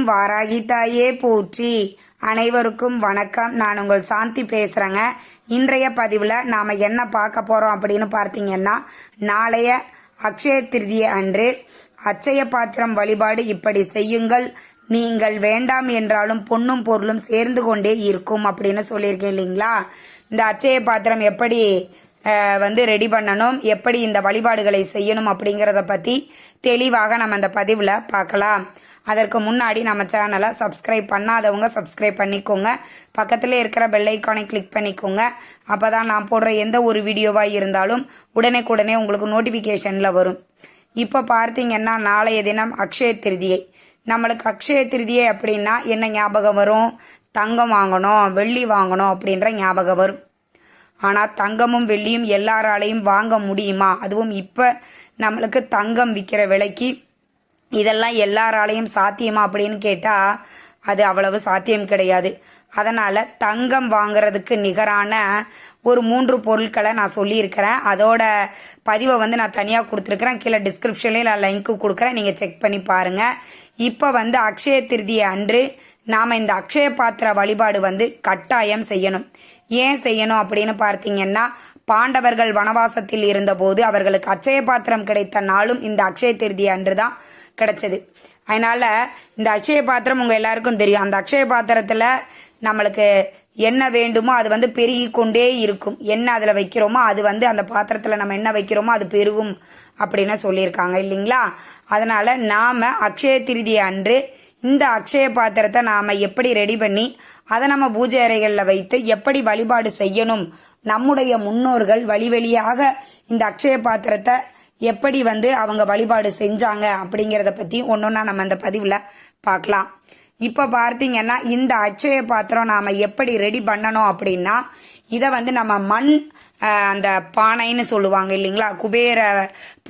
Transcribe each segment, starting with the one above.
ஓம் வாராகி தாயே போற்றி. அனைவருக்கும் வணக்கம். நான் உங்கள் சாந்தி பேசுகிறேங்க இன்றைய பதிவில் நாம் என்ன பார்க்க போகிறோம் அப்படின்னு பார்த்தீங்கன்னா நாளைய அக்ஷய திருதியை அன்று அச்சய பாத்திரம் வழிபாடு இப்படி செய்யுங்கள். நீங்கள் வேண்டாம் என்றாலும் பொண்ணும் பொருளும் சேர்ந்து கொண்டே இருக்கும் அப்படின்னு சொல்லியிருக்கேன் இல்லைங்களா? இந்த அச்சய பாத்திரம் எப்படி வந்து ரெடி பண்ணணும். எப்படி இந்த வழிபாடுகளை செய்யணும் அப்படிங்கிறத பற்றி தெளிவாக நம்ம அந்த பதிவில் பார்க்கலாம். அதற்கு முன்னாடி நம்ம சேனலை சப்ஸ்கிரைப் பண்ணாதவங்க சப்ஸ்கிரைப் பண்ணிக்கோங்க. பக்கத்தில் இருக்கிற பெல் ஐக்கானை கிளிக் பண்ணிக்கோங்க. அப்போ தான் நான் போடுற எந்த ஒரு வீடியோவாக இருந்தாலும் உடனே உங்களுக்கு நோட்டிஃபிகேஷனில் வரும். இப்போ பார்த்தீங்கன்னா நாளைய தினம் அக்ஷய திருதியை. நம்மளுக்கு அக்ஷய திருதியை அப்படின்னா என்ன ஞாபகம் வரும்? தங்கம் வாங்கணும் வெள்ளி வாங்கணும் அப்படின்ற ஞாபகம் வரும். ஆனால் தங்கமும் வெள்ளியும் எல்லாராலையும் வாங்க முடியுமா? அதுவும் இப்போ நம்மளுக்கு தங்கம் விற்கிற விலைக்கு. இதெல்லாம் எல்லாராலையும் சாத்தியமா அப்படின்னு கேட்டால் அது அவ்வளவு சாத்தியம் கிடையாது. அதனால் தங்கம் வாங்குறதுக்கு நிகரான ஒரு மூன்று பொருட்களை நான் சொல்லியிருக்கிறேன். அதோட பதிவை வந்து நான் தனியாக கொடுத்துருக்குறேன். கீழே டிஸ்கிரிப்ஷன்லேயே நான் லிங்க்கு கொடுக்குறேன். நீங்கள் செக் பண்ணி பாருங்கள் இப்போ வந்து அக்ஷய திருதியை அன்று நாம் இந்த அக்ஷய பாத்திர வழிபாடு வந்து கட்டாயம் செய்யணும். ஏன் செய்யணும் அப்படின்னு பார்த்தீங்கன்னா பாண்டவர்கள் வனவாசத்தில் இருந்தபோது அவர்களுக்கு அச்சய பாத்திரம் கிடைத்த நாளும் இந்த அக்ஷய திருதி அன்று தான் கிடைச்சது. அதனால இந்த அக்ஷய பாத்திரம் உங்க எல்லாருக்கும் தெரியும். அந்த அக்ஷய பாத்திரத்துல நம்மளுக்கு என்ன வேண்டுமோ அது வந்து பெருகி கொண்டே இருக்கும். என்ன அதில் வைக்கிறோமோ அது வந்து அந்த பாத்திரத்தில் நம்ம என்ன வைக்கிறோமோ அது பெருகும் அப்படின்னு சொல்லியிருக்காங்க இல்லைங்களா? அதனால் நாம் அக்ஷய திருதி அன்று இந்த அக்ஷய பாத்திரத்தை நாம் எப்படி ரெடி பண்ணி அதை நம்ம பூஜை அறைகளில் வைத்து எப்படி வழிபாடு செய்யணும் நம்முடைய முன்னோர்கள் வழி வழியாக இந்த அக்ஷய பாத்திரத்தை எப்படி வந்து அவங்க வழிபாடு செஞ்சாங்க அப்படிங்கிறத பற்றி ஒன்றொன்னா நம்ம அந்த பதிவில் பார்க்கலாம். இப்போ பார்த்தீங்கன்னா இந்த அட்சய பாத்திரம் நாம் எப்படி ரெடி பண்ணணும் அப்படின்னா இதை வந்து நம்ம மண் அந்த பானைன்னு சொல்லுவாங்க இல்லைங்களா? குபேர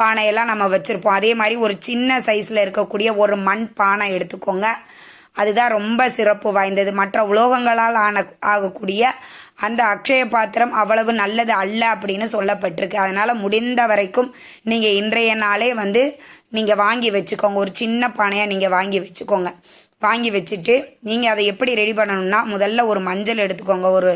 பானையெல்லாம் நம்ம வச்சுருப்போம். அதே மாதிரி ஒரு சின்ன சைஸில் இருக்கக்கூடிய ஒரு மண் பானை எடுத்துக்கோங்க. அதுதான் ரொம்ப சிறப்பு வாய்ந்தது. மற்ற உலோகங்களால் ஆன ஆகக்கூடிய அந்த அக்ஷய பாத்திரம் அவ்வளவு நல்லது அல்ல அப்படின்னு சொல்லப்பட்டிருக்கு. அதனால் முடிந்த வரைக்கும் நீங்கள் இன்றைய நாளே வந்து நீங்கள் வாங்கி வச்சுக்கோங்க. ஒரு சின்ன பானையாக நீங்கள் வாங்கி வச்சுக்கோங்க. வாங்கி வச்சுட்டு நீங்கள் அதை எப்படி ரெடி பண்ணணும்னா முதல்ல ஒரு மஞ்சள் எடுத்துக்கோங்க ஒரு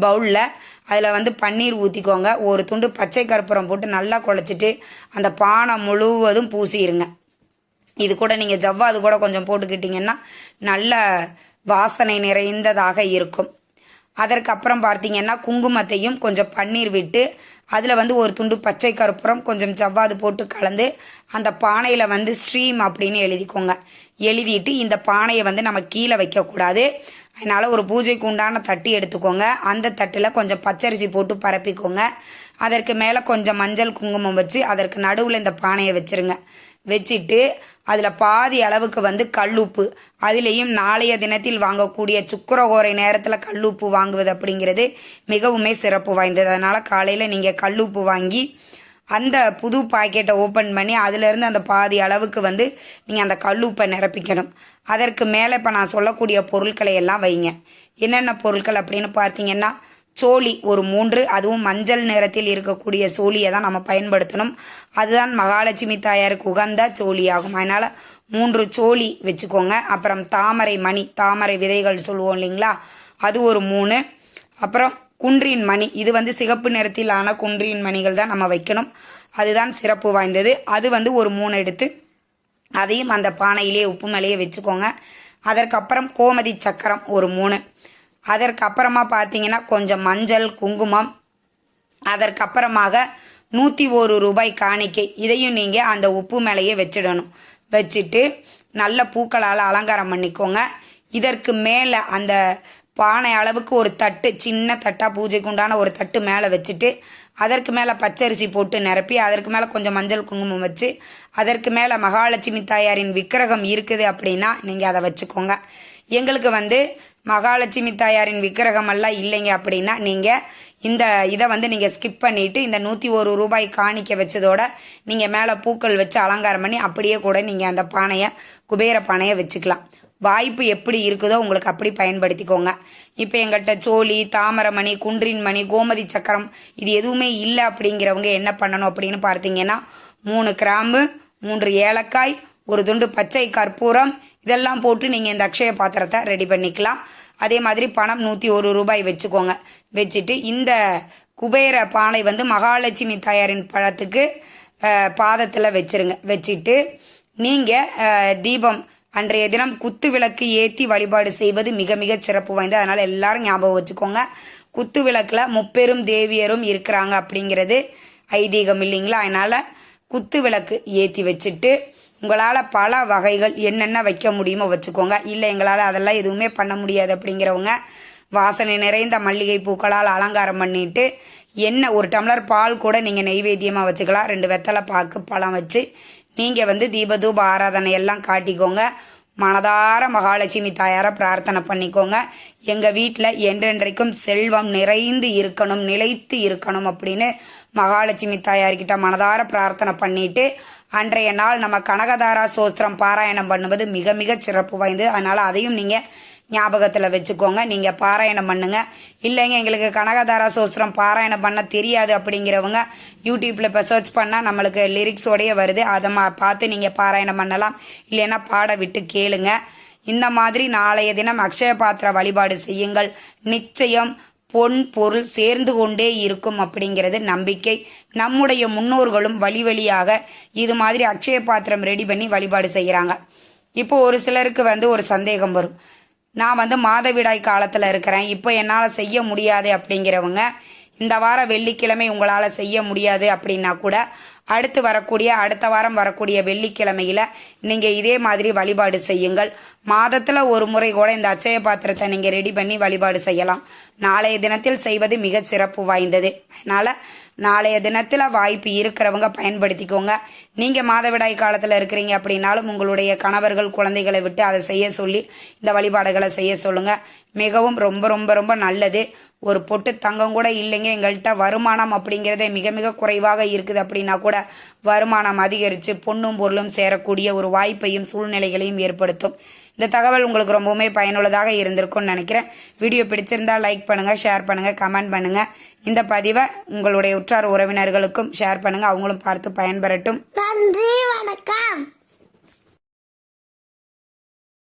பவுலில் அதில் வந்து பன்னீர் ஊற்றிக்கோங்க ஒரு துண்டு பச்சை கற்பூரம் போட்டு நல்லா குழச்சிட்டு அந்த பானை முழுவதும் பூசிடுங்க இது கூட நீங்கள் ஜவ்வாது கூட கொஞ்சம் போட்டுக்கிட்டிங்கன்னா நல்ல வாசனை நிறைந்ததாக இருக்கும். அதற்கு அப்புறம் பார்த்தீங்கன்னா குங்குமத்தையும் கொஞ்சம் பன்னீர் விட்டு அதில் வந்து ஒரு துண்டு பச்சை கருப்புறம் கொஞ்சம் ஜவ்வாது போட்டு கலந்து அந்த பானையில் வந்து ஸ்ட்ரீம் அப்படின்னு எழுதிக்கோங்க. எழுதிட்டு இந்த பானையை வந்து நம்ம கீழே வைக்கக்கூடாது. அதனால் ஒரு பூஜைக்கு உண்டான தட்டு எடுத்துக்கோங்க. அந்த தட்டில் கொஞ்சம் பச்சரிசி போட்டு பரப்பிக்கோங்க. அதற்கு மேலே கொஞ்சம் மஞ்சள் குங்குமம் வச்சு அதற்கு நடுவில் இந்த பானையை வச்சுருங்க. வச்சுட்டு அதில் பாதி அளவுக்கு வந்து கல்லுப்பு. அதிலேயும் நாளைய தினத்தில் வாங்கக்கூடிய சுக்கரகோரை நேரத்தில் கல்லுப்பு வாங்குவது அப்படிங்கிறது மிகவுமே சிறப்பு வாய்ந்தது. அதனால் காலையில் நீங்கள் கல்லுப்பு வாங்கி அந்த புது பாக்கெட்டை ஓப்பன் பண்ணி அதிலிருந்து அந்த பாதி அளவுக்கு வந்து நீங்கள் அந்த கல்லுப்பை நிரப்பிக்கணும். அதற்கு மேலே இப்போ நான் சொல்லக்கூடிய பொருட்களை எல்லாம் வைங்க. என்னென்ன பொருட்கள் அப்படின்னு பார்த்தீங்கன்னா சோழி ஒரு மூன்று அதுவும் மஞ்சள் நிறத்தில் இருக்கக்கூடிய சோழியை தான் நம்ம பயன்படுத்தணும். அதுதான் மகாலட்சுமி தாயாருக்கு உகந்த சோழியாகும். அதனால் மூன்று சோழி வச்சுக்கோங்க. அப்புறம் தாமரை மணி தாமரை விதைகள் சொல்லுவோம் இல்லைங்களா? அது ஒரு மூணு. அப்புறம் குன்றின் மணி இது வந்து சிகப்பு நிறத்திலான குன்றின் மணிகள் தான் நம்ம வைக்கணும். அதுதான் சிறப்பு வாய்ந்தது. அது வந்து ஒரு மூணு எடுத்து அதையும் அந்த பானையிலே உப்பு மேலேயே வச்சுக்கோங்க. அதற்கப்புறம் கோமதி சக்கரம் ஒரு மூணு. அதற்கப்புறமா பார்த்தீங்கன்னா கொஞ்சம் மஞ்சள் குங்குமம். அதற்கப்புறமாக நூற்றி ஒரு ரூபாய் காணிக்கை. இதையும் நீங்கள் அந்த உப்பு மேலேயே வச்சிடணும். வச்சுட்டு நல்ல பூக்களால் அலங்காரம் பண்ணிக்கோங்க. இதற்கு மேலே அந்த பானை அளவுக்கு ஒரு தட்டு சின்ன தட்டாக பூஜைக்கு உண்டான ஒரு தட்டு மேலே வச்சுட்டு அதற்கு மேலே பச்சரிசி போட்டு நிரப்பி அதற்கு மேலே கொஞ்சம் மஞ்சள் குங்குமம் வச்சு அதற்கு மேலே மகாலட்சுமி தாயாரின் விக்கிரகம் இருக்குது அப்படின்னா நீங்கள் அதை வச்சுக்கோங்க. எங்களுக்கு வந்து மகாலட்சுமி தாயாரின் விக்கிரகம் எல்லாம் இல்லைங்க அப்படின்னா நீங்கள் இந்த இதை வந்து நீங்கள் ஸ்கிப் பண்ணிட்டு இந்த நூற்றி ஒரு ரூபாய் காணிக்க வச்சதோட நீங்கள் மேலே பூக்கள் வச்சு அலங்காரம் பண்ணி அப்படியே கூட நீங்கள் அந்த பானையை குபேர பானையை வச்சுக்கலாம். வாய்ப்பு எப்படி இருக்குதோ உங்களுக்கு அப்படி பயன்படுத்திக்கோங்க. இப்போ எங்கள்கிட்ட சோழி தாமரமணி குன்றின் மணி கோமதி சக்கரம் இது எதுவுமே இல்லை அப்படிங்கிறவங்க என்ன பண்ணணும் அப்படின்னு பார்த்தீங்கன்னா மூணு கிராம்பு மூன்று ஏலக்காய் ஒரு துண்டு பச்சை கற்பூரம் இதெல்லாம் போட்டு நீங்கள் இந்த அக்ஷய பாத்திரத்தை ரெடி பண்ணிக்கலாம். அதே மாதிரி பணம் நூற்றி ஒரு ரூபாய் வச்சுக்கோங்க. வச்சுட்டு இந்த குபேர பானை வந்து மகாலட்சுமி தாயாரின் பழத்துக்கு பாதத்தில் வச்சிருங்க. வச்சுட்டு நீங்கள் தீபம் அன்றைய தினம் குத்து விளக்கு ஏற்றி வழிபாடு செய்வது மிக மிக சிறப்பு வாய்ந்தது. அதனால் எல்லாரும் ஞாபகம் வச்சுக்கோங்க. குத்து விளக்கில் முப்பெரும் தேவியரும் இருக்கிறாங்க அப்படிங்கிறது ஐதீகம் இல்லைங்களா? அதனால் குத்து விளக்கு ஏற்றி வச்சுட்டு உங்களால் பல வகைகள் என்னென்ன வைக்க முடியுமோ வச்சுக்கோங்க. இல்லை எங்களால் அதெல்லாம் எதுவுமே பண்ண முடியாது அப்படிங்கிறவங்க வாசனை நிறைந்த மல்லிகை பூக்களால் அலங்காரம் பண்ணிட்டு என்ன ஒரு டம்ளர் பால் கூட நீங்கள் நெய்வேத்தியமாக வச்சுக்கலாம். ரெண்டு வெத்தலை பாக்கு பழம் வச்சு நீங்கள் வந்து தீபதூப ஆராதனை எல்லாம் காட்டிக்கோங்க. மனதார மகாலட்சுமி தாயார பிரார்த்தனை பண்ணிக்கோங்க. எங்கள் வீட்டில் என்றென்றைக்கும் செல்வம் நிறைந்து இருக்கணும் நிலைத்து இருக்கணும் அப்படின்னு மகாலட்சுமி தாயார்கிட்ட மனதார பிரார்த்தனை பண்ணிட்டு அன்றைய நாள் நம்ம கனகதாரா சோஸ்திரம் பாராயணம் பண்ணுவது மிக மிக சிறப்பு வாய்ந்தது. அதனால அதையும் நீங்கள் ஞாபகத்தில் வச்சுக்கோங்க. நீங்கள் பாராயணம் பண்ணுங்க. இல்லைங்க எங்களுக்கு கனகதாரா சோஸ்திரம் பாராயணம் பண்ண தெரியாது அப்படிங்கிறவங்க யூடியூப்பில் இப்போ சர்ச் பண்ணால் நம்மளுக்கு லிரிக்ஸோடய வருது. அதை மா பார்த்து நீங்கள் பாராயணம் பண்ணலாம். இல்லைன்னா பாட விட்டு கேளுங்க. இந்த மாதிரி நாளைய தினம் அக்ஷய பாத்திர வழிபாடு செய்யுங்கள். நிச்சயம் பொன் பொருள் சேர்ந்து கொண்டே இருக்கும் அப்படிங்கிறது நம்பிக்கை. நம்முடைய முன்னோர்களும் வழி வழியாக இது மாதிரி அக்ஷய பாத்திரம் ரெடி பண்ணி வழிபாடு செய்கிறாங்க. இப்போ ஒரு சிலருக்கு வந்து ஒரு சந்தேகம் வரும். நான் வந்து மாதவிடாய் காலத்தில் இருக்கிறேன். இப்போ என்னால் செய்ய முடியாது அப்படிங்கிறவங்க இந்த வாரம் வெள்ளிக்கிழமை உங்களால் செய்ய முடியாது அப்படின்னா கூட அடுத்து வரக்கூடிய அடுத்த வாரம் வரக்கூடிய வெள்ளிக்கிழமையில நீங்கள் இதே மாதிரி வழிபாடு செய்யுங்கள். மாதத்தில் ஒரு முறை கூட இந்த அச்சய பாத்திரத்தை நீங்கள் ரெடி பண்ணி வழிபாடு செய்யலாம். நாளைய தினத்தில் செய்வது மிக சிறப்பு வாய்ந்தது. அதனால் நாளைய தினத்தில் வாய்ப்பு இருக்கிறவங்க பயன்படுத்திக்கோங்க. நீங்கள் மாதவிடாய் காலத்தில் இருக்கிறீங்க அப்படின்னாலும் உங்களுடைய கணவர்கள் குழந்தைகளை விட்டு அதை செய்ய சொல்லி இந்த வழிபாடுகளை செய்ய சொல்லுங்கள் மிகவும் ரொம்ப ரொம்ப ரொம்ப நல்லது. ஒரு பொட்டு தங்கம் கூட இல்லைங்க. எங்கள்கிட்ட வருமானம் அப்படிங்கிறதே மிக மிக குறைவாக இருக்குது. அப்படின்னா கூட வருமானம் அதிகரித்து பொண்ணும் பொருளும் சேரக்கூடிய ஒரு வாய்ப்பையும் சூழ்நிலைகளையும் ஏற்படுத்தும். இந்த தகவல் உங்களுக்கு ரொம்பவுமே பயனுள்ளதாக இருந்திருக்கும்னு நினைக்கிறேன். வீடியோ பிடிச்சிருந்தா லைக் பண்ணுங்கள் ஷேர் பண்ணுங்கள் கமெண்ட் பண்ணுங்கள் இந்த பதிவை உங்களுடைய உற்றார் உறவினர்களுக்கும் ஷேர் பண்ணுங்கள் அவங்களும் பார்த்து பயன்பெறட்டும். நன்றி வணக்கம்.